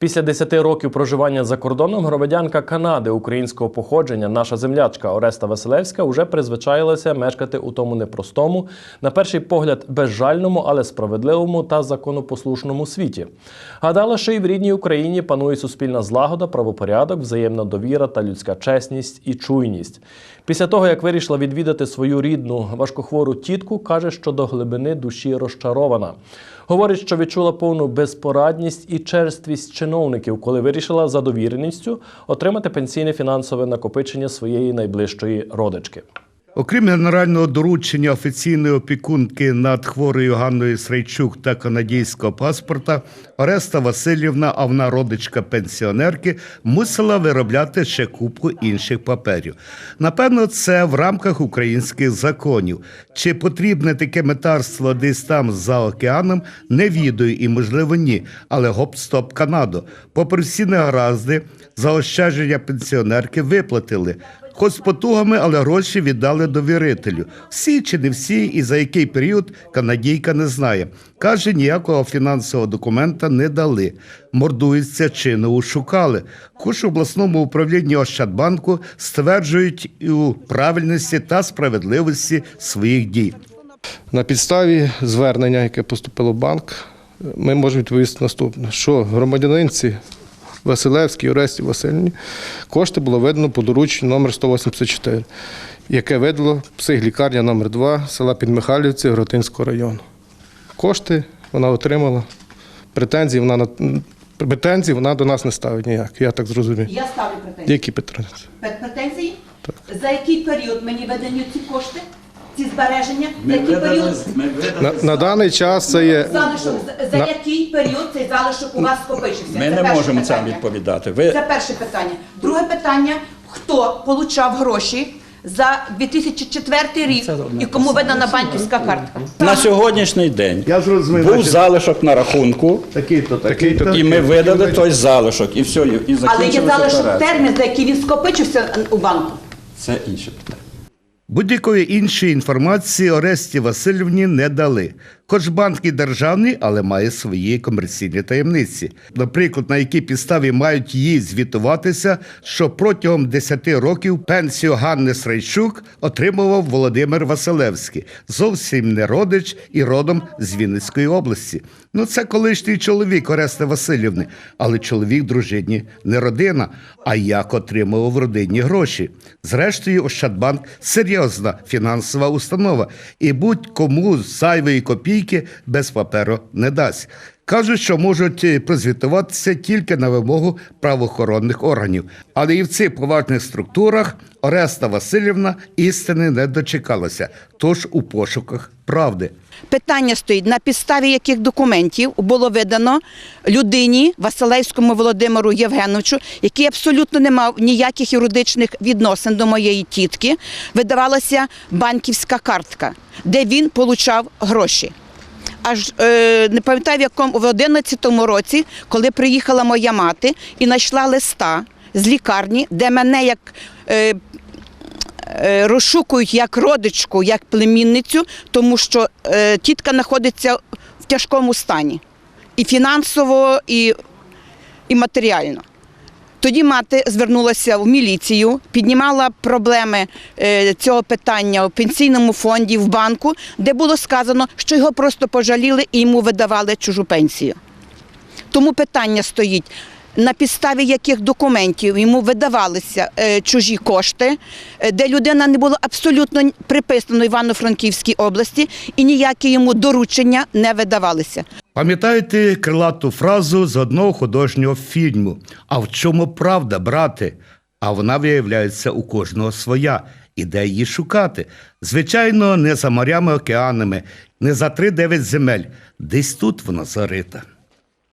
Після 10 років проживання за кордоном громадянка Канади українського походження, наша землячка Ореста Василевська, уже призвичаїлася мешкати у тому непростому, на перший погляд, безжальному, але справедливому та законопослушному світі. Гадала, що і в рідній Україні панує суспільна злагода, правопорядок, взаємна довіра та людська чесність і чуйність. Після того, як вирішила відвідати свою рідну важкохвору тітку, каже, що до глибини душі розчарована. Говорить, що відчула повну безпорадність і черствість чиновників, коли вирішила за довіреністю отримати пенсійне фінансове накопичення своєї найближчої родички. Окрім генерального доручення офіційної опікунки над хворою Ганною Срайчук та канадійського паспорта, Ореста Васильівна, а вона родичка пенсіонерки, мусила виробляти ще купу інших паперів. Напевно, це в рамках українських законів. Чи потрібне таке метарство десь там за океаном, не відаю і, можливо, ні. Але гоп-стоп Канадо. Попри всі негаразди, заощадження пенсіонерки виплатили. Хоч з потугами, але гроші віддали довірителю. Всі чи не всі, і за який період канадійка не знає. Каже, ніякого фінансового документа не дали. Мордуються чи не ушукали. Хоч в обласному управлінні Ощадбанку стверджують і у правильності та справедливості своїх дій. На підставі звернення, яке поступило в банк, ми можемо відповісти наступне, що громадянинці Василевській Оресті Васильівні кошти було видано по дорученню номер 184, яке видало психлікарня номер 2 села Підмихайлівці Гротинського району. Кошти вона отримала, претензії вона на претензій вона до нас не ставить ніяк, я так зрозумів. Я ставлю претензії. Які претензії? Претензії? За який період мені видані ці кошти? Ці збереження? За який період? На, на даний час це є Залишок. За, На- який період цей залишок у вас скопичився? Ми Це не перше можемо це питання. відповідати. Ви Це перше питання. Друге питання: хто получав гроші за 2004 рік і кому видана банківська картка? на сьогоднішній день Я зрозумів, був значить- залишок на рахунку, Такий-то, Такий-то. і ми видали той залишок, і все, і Але є закінчилася залишок операція. термін, за який він скопичився у банку. Це інше питання. Будь-якої іншої інформації Оресті Васильівні не дали. Хоч банк і державний, але має свої комерційні таємниці. Наприклад, на якій підставі мають їй звітуватися, що протягом 10 років пенсію Ганни Срайчук отримував Володимир Василевський, зовсім не родич і родом з Вінницької області. Ну, це колишній чоловік Орести Васильівни, але чоловік дружині не родина, а як отримував родинні гроші. Зрештою, Ощадбанк серйозна фінансова установа, і будь-кому зайвої копійки без паперу не дасть. Кажуть, що можуть е, прозвітуватися тільки на вимогу правоохоронних органів. Але і в цих поважних структурах Ореста Васильівна істини не дочекалася, тож у пошуках правди. Питання стоїть, на підставі яких документів було видано людині Василевському Володимиру Євгеновичу, який абсолютно не мав ніяких юридичних відносин до моєї тітки, видавалася банківська картка, де він получав гроші. Аж е, не пам'ятаю, в якому в 11-му році, коли приїхала моя мати і знайшла листа з лікарні, де мене як е, е, розшукують як родичку, як племінницю, тому що тітка знаходиться в тяжкому стані і фінансово, і, і матеріально. Тоді мати звернулася в міліцію, піднімала проблеми е, цього питання у пенсійному фонді, в банку, де було сказано, що його просто пожаліли і йому видавали чужу пенсію. Тому питання стоїть. На підставі яких документів йому видавалися е, чужі кошти, е, де людина не була абсолютно приписана Івано-Франківській області і ніякі йому доручення не видавалися. Пам'ятаєте крилату фразу з одного художнього фільму? А в чому правда, брате? А вона виявляється у кожного своя. І де її шукати? Звичайно, не за морями океанами, не за три дев'ять земель. Десь тут вона зарита.